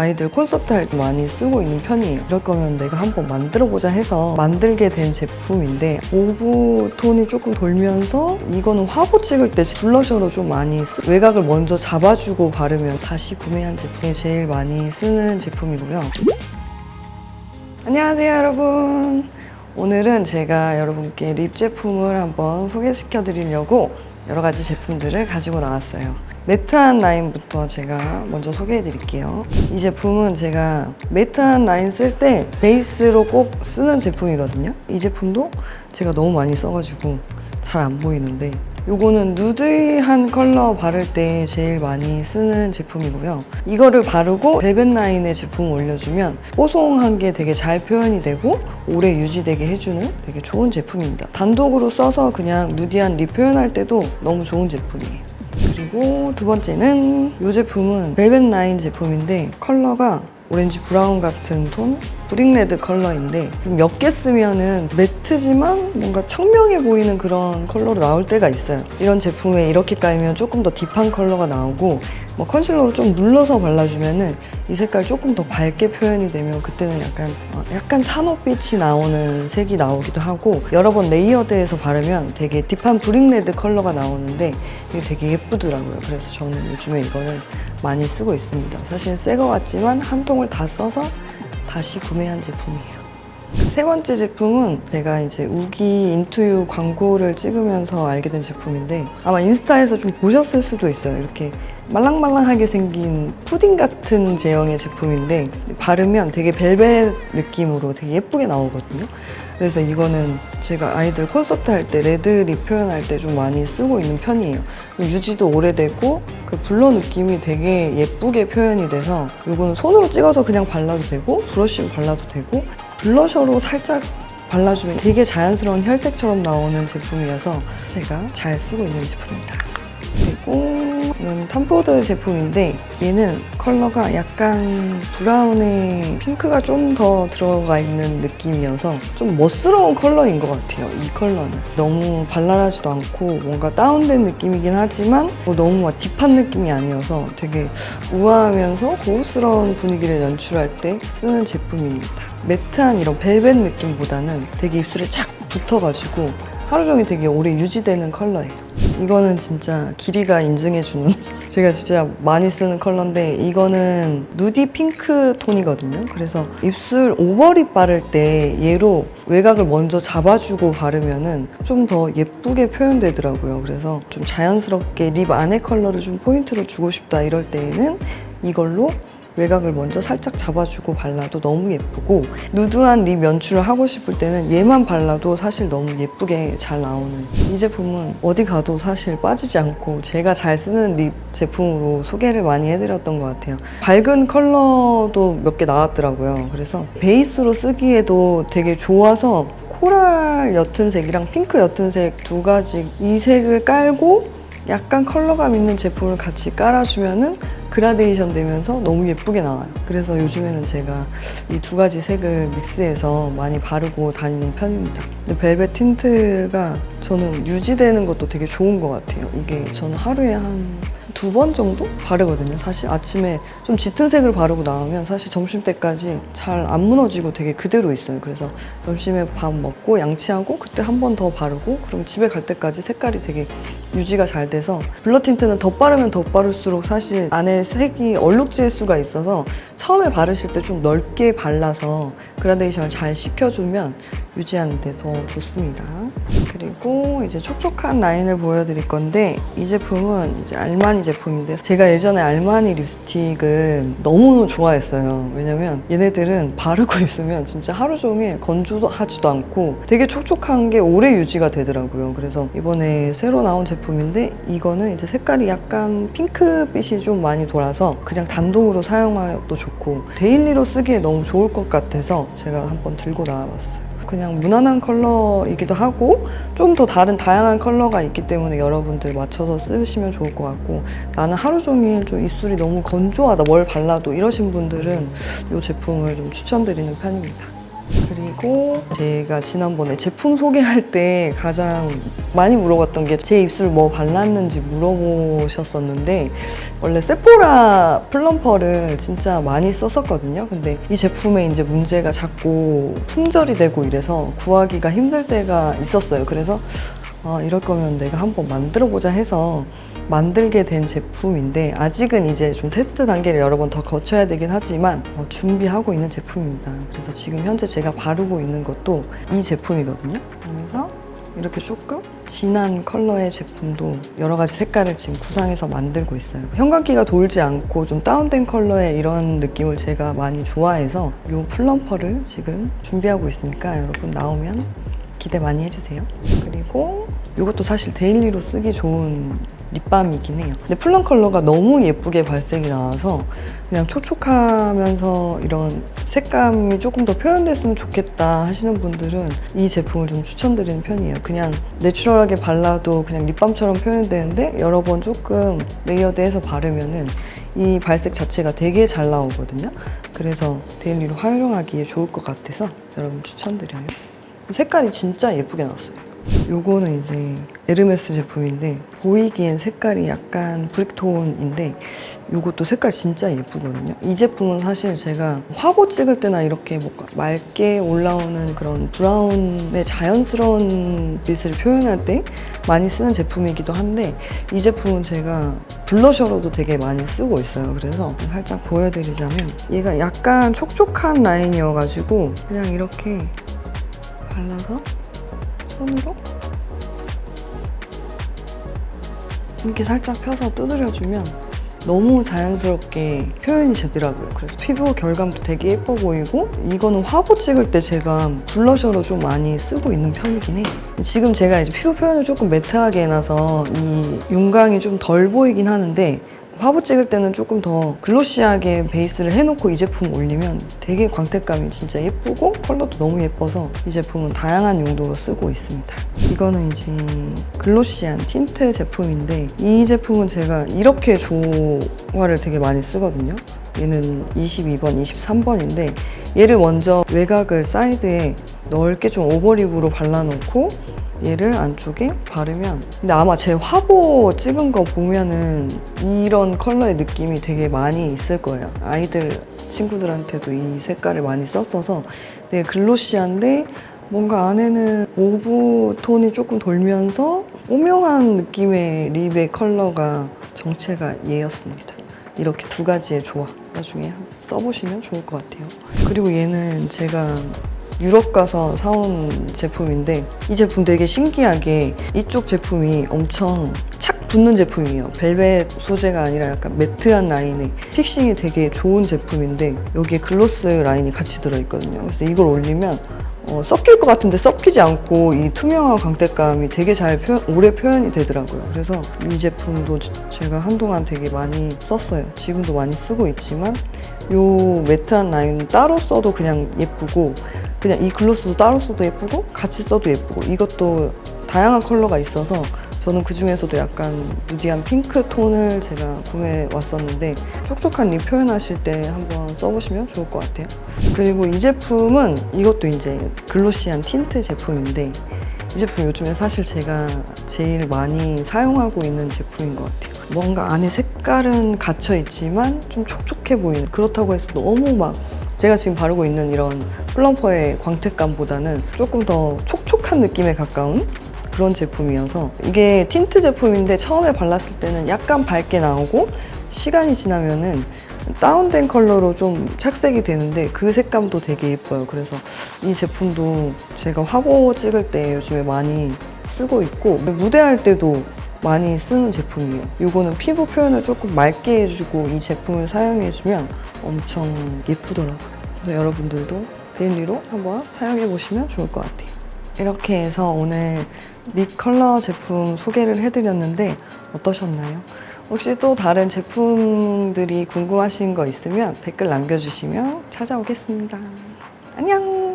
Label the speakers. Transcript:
Speaker 1: 아이들 콘서트 할 때 많이 쓰고 있는 편이에요. 이럴 거면 내가 한번 만들어보자 해서 만들게 된 제품인데 오브 톤이 조금 돌면서 이거는 화보 찍을 때 블러셔로 좀 많이 쓰 외곽을 먼저 잡아주고 바르면 다시 구매한 제품에 제일 많이 쓰는 제품이고요. 안녕하세요 여러분. 오늘은 제가 여러분께 립 제품을 한번 소개시켜 드리려고 여러 가지 제품들을 가지고 나왔어요. 매트한 라인부터 제가 먼저 소개해 드릴게요. 이 제품은 제가 매트한 라인 쓸 때 베이스로 꼭 쓰는 제품이거든요. 이 제품도 제가 너무 많이 써가지고 잘 안 보이는데 요거는 누드한 컬러 바를 때 제일 많이 쓰는 제품이고요. 이거를 바르고 벨벳 라인에 제품 올려주면 뽀송한 게 되게 잘 표현이 되고 오래 유지되게 해주는 되게 좋은 제품입니다. 단독으로 써서 그냥 누디한 립 표현할 때도 너무 좋은 제품이에요. 그리고 두 번째는 이 제품은 벨벳 라인 제품인데 컬러가 오렌지 브라운 같은 톤 브릭레드 컬러인데 몇 개 쓰면은 매트지만 뭔가 청명해 보이는 그런 컬러로 나올 때가 있어요. 이런 제품에 이렇게 깔면 조금 더 딥한 컬러가 나오고 뭐 컨실러로 좀 눌러서 발라주면은 이 색깔 조금 더 밝게 표현이 되면 그때는 약간 어, 약간 산호빛이 나오는 색이 나오기도 하고 여러 번 레이어드해서 바르면 되게 딥한 브릭레드 컬러가 나오는데 이게 되게 예쁘더라고요. 그래서 저는 요즘에 이거를 많이 쓰고 있습니다. 사실 새 거 같지만 한 통을 다 써서 다시 구매한 제품이에요. 세 번째 제품은 제가 이제 우기 인투유 광고를 찍으면서 알게 된 제품인데 아마 인스타에서 좀 보셨을 수도 있어요. 이렇게 말랑말랑하게 생긴 푸딩 같은 제형의 제품인데 바르면 되게 벨벳 느낌으로 되게 예쁘게 나오거든요. 그래서 이거는 제가 아이들 콘서트 할 때 레드립 표현할 때 좀 많이 쓰고 있는 편이에요. 유지도 오래되고 그 블러 느낌이 되게 예쁘게 표현이 돼서 이거는 손으로 찍어서 그냥 발라도 되고 브러쉬로 발라도 되고 블러셔로 살짝 발라주면 되게 자연스러운 혈색처럼 나오는 제품이어서 제가 잘 쓰고 있는 제품입니다. 그리고 이건 탐포드 제품인데 얘는 컬러가 약간 브라운에 핑크가 좀 더 들어가 있는 느낌이어서 좀 멋스러운 컬러인 것 같아요. 이 컬러는 너무 발랄하지도 않고 뭔가 다운된 느낌이긴 하지만 뭐 너무 막 딥한 느낌이 아니어서 되게 우아하면서 고급스러운 분위기를 연출할 때 쓰는 제품입니다. 매트한 이런 벨벳 느낌보다는 되게 입술에 착 붙어가지고 하루 종일 되게 오래 유지되는 컬러예요. 이거는 진짜 길이가 인증해주는 제가 진짜 많이 쓰는 컬러인데 이거는 누디 핑크 톤이거든요. 그래서 입술 오버립 바를 때 얘로 외곽을 먼저 잡아주고 바르면은 좀 더 예쁘게 표현되더라고요. 그래서 좀 자연스럽게 립 안에 컬러를 좀 포인트로 주고 싶다 이럴 때에는 이걸로 외곽을 먼저 살짝 잡아주고 발라도 너무 예쁘고 누드한 립 연출을 하고 싶을 때는 얘만 발라도 사실 너무 예쁘게 잘 나오는. 이 제품은 어디 가도 사실 빠지지 않고 제가 잘 쓰는 립 제품으로 소개를 많이 해드렸던 것 같아요. 밝은 컬러도 몇 개 나왔더라고요. 그래서 베이스로 쓰기에도 되게 좋아서 코랄 옅은 색이랑 핑크 옅은 색 두 가지 이 색을 깔고 약간 컬러감 있는 제품을 같이 깔아주면은 그라데이션 되면서 너무 예쁘게 나와요. 그래서 요즘에는 제가 이 두 가지 색을 믹스해서 많이 바르고 다니는 편입니다. 근데 벨벳 틴트가 저는 유지되는 것도 되게 좋은 것 같아요. 이게 저는 하루에 한 두 번 정도 바르거든요. 사실 아침에 좀 짙은 색을 바르고 나오면 사실 점심 때까지 잘 안 무너지고 되게 그대로 있어요. 그래서 점심에 밥 먹고 양치하고 그때 한 번 더 바르고 그럼 집에 갈 때까지 색깔이 되게 유지가 잘 돼서 블러 틴트는 더 바르면 더 바를수록 사실 안에 색이 얼룩질 수가 있어서 처음에 바르실 때 좀 넓게 발라서 그라데이션을 잘 시켜주면 유지하는데 더 좋습니다. 그리고 이제 촉촉한 라인을 보여드릴 건데 이 제품은 이제 알마니 제품인데 제가 예전에 알마니 립스틱을 너무 좋아했어요. 왜냐면 얘네들은 바르고 있으면 진짜 하루 종일 건조하지도 않고 되게 촉촉한 게 오래 유지가 되더라고요. 그래서 이번에 새로 나온 제품인데 이거는 이제 색깔이 약간 핑크빛이 좀 많이 돌아서 그냥 단독으로 사용하기도 좋고 데일리로 쓰기에 너무 좋을 것 같아서 제가 한번 들고 나와봤어요. 그냥 무난한 컬러이기도 하고 좀 더 다른 다양한 컬러가 있기 때문에 여러분들 맞춰서 쓰시면 좋을 것 같고 나는 하루 종일 좀 입술이 너무 건조하다 뭘 발라도 이러신 분들은 이 제품을 좀 추천드리는 편입니다. 그리고 제가 지난번에 제품 소개할 때 가장 많이 물어봤던 게 제 입술 뭐 발랐는지 물어보셨었는데 원래 세포라 플럼퍼를 진짜 많이 썼었거든요. 근데 이 제품에 이제 문제가 자꾸 품절이 되고 이래서 구하기가 힘들 때가 있었어요. 그래서 아, 이럴 거면 내가 한번 만들어 보자 해서 만들게 된 제품인데 아직은 이제 좀 테스트 단계를 여러 번 더 거쳐야 되긴 하지만 어, 준비하고 있는 제품입니다. 그래서 지금 현재 제가 바르고 있는 것도 이 제품이거든요. 그래서 이렇게 조금 진한 컬러의 제품도 여러 가지 색깔을 지금 구상해서 만들고 있어요. 형광기가 돌지 않고 좀 다운된 컬러의 이런 느낌을 제가 많이 좋아해서 이 플럼퍼를 지금 준비하고 있으니까 여러분 나오면 기대 많이 해주세요. 그리고 이것도 사실 데일리로 쓰기 좋은 립밤이긴 해요. 근데 플럼 컬러가 너무 예쁘게 발색이 나와서 그냥 촉촉하면서 이런 색감이 조금 더 표현됐으면 좋겠다 하시는 분들은 이 제품을 좀 추천드리는 편이에요. 그냥 내추럴하게 발라도 그냥 립밤처럼 표현되는데 여러 번 조금 레이어드해서 바르면은 이 발색 자체가 되게 잘 나오거든요. 그래서 데일리로 활용하기에 좋을 것 같아서 여러분 추천드려요. 색깔이 진짜 예쁘게 나왔어요. 요거는 이제 에르메스 제품인데 보이기엔 색깔이 약간 브릭톤인데 요것도 색깔 진짜 예쁘거든요. 이 제품은 사실 제가 화보 찍을 때나 이렇게 뭔가 맑게 올라오는 그런 브라운의 자연스러운 빛을 표현할 때 많이 쓰는 제품이기도 한데 이 제품은 제가 블러셔로도 되게 많이 쓰고 있어요. 그래서 살짝 보여드리자면 얘가 약간 촉촉한 라인이어가지고 그냥 이렇게 발라서 손으로 이렇게 살짝 펴서 두드려주면 너무 자연스럽게 표현이 되더라고요. 그래서 피부 결감도 되게 예뻐 보이고 이거는 화보 찍을 때 제가 블러셔로 좀 많이 쓰고 있는 편이긴 해요. 지금 제가 이제 피부 표현을 조금 매트하게 해놔서 이 윤광이 좀 덜 보이긴 하는데 화보 찍을 때는 조금 더 글로시하게 베이스를 해놓고 이 제품 올리면 되게 광택감이 진짜 예쁘고 컬러도 너무 예뻐서 이 제품은 다양한 용도로 쓰고 있습니다. 이거는 이제 글로시한 틴트 제품인데 이 제품은 제가 이렇게 조화를 되게 많이 쓰거든요. 얘는 22번, 23번인데 얘를 먼저 외곽을 사이드에 넓게 좀 오버립으로 발라놓고 얘를 안쪽에 바르면 근데 아마 제 화보 찍은 거 보면은 이런 컬러의 느낌이 되게 많이 있을 거예요. 아이들 친구들한테도 이 색깔을 많이 썼어서 되게 글로시한데 뭔가 안에는 오브 톤이 조금 돌면서 오묘한 느낌의 립의 컬러가 정체가 얘였습니다. 이렇게 두 가지의 조화 나중에 써보시면 좋을 것 같아요. 그리고 얘는 제가 유럽 가서 사온 제품인데 이 제품 되게 신기하게 이쪽 제품이 엄청 착 붙는 제품이에요. 벨벳 소재가 아니라 약간 매트한 라인에 픽싱이 되게 좋은 제품인데 여기에 글로스 라인이 같이 들어있거든요. 그래서 이걸 올리면 어, 섞일 것 같은데 섞이지 않고 이 투명한 광택감이 되게 잘 표, 오래 표현이 되더라고요. 그래서 이 제품도 지- 제가 한동안 되게 많이 썼어요. 지금도 많이 쓰고 있지만 요 매트한 라인은 따로 써도 그냥 예쁘고 그냥 이 글로스도 따로 써도 예쁘고 같이 써도 예쁘고 이것도 다양한 컬러가 있어서 저는 그 중에서도 약간 누디한 핑크 톤을 제가 구매해 왔었는데 촉촉한 립 표현하실 때 한번 써보시면 좋을 것 같아요. 그리고 이 제품은 이것도 이제 글로시한 틴트 제품인데 이 제품 요즘에 사실 제가 제일 많이 사용하고 있는 제품인 것 같아요. 뭔가 안에 색깔은 갇혀 있지만 좀 촉촉해 보이는 그렇다고 해서 너무 막 제가 지금 바르고 있는 이런 플럼퍼의 광택감보다는 조금 더 촉촉한 느낌에 가까운 그런 제품이어서 이게 틴트 제품인데 처음에 발랐을 때는 약간 밝게 나오고 시간이 지나면은 다운된 컬러로 좀 착색이 되는데 그 색감도 되게 예뻐요. 그래서 이 제품도 제가 화보 찍을 때 요즘에 많이 쓰고 있고 무대할 때도 많이 쓰는 제품이에요. 이거는 피부 표현을 조금 맑게 해주고 이 제품을 사용해주면 엄청 예쁘더라고요. 그래서 여러분들도 데일리로 한번 사용해 보시면 좋을 것 같아요. 이렇게 해서 오늘 립 컬러 제품 소개를 해드렸는데 어떠셨나요? 혹시 또 다른 제품들이 궁금하신 거 있으면 댓글 남겨주시면 찾아오겠습니다. 안녕!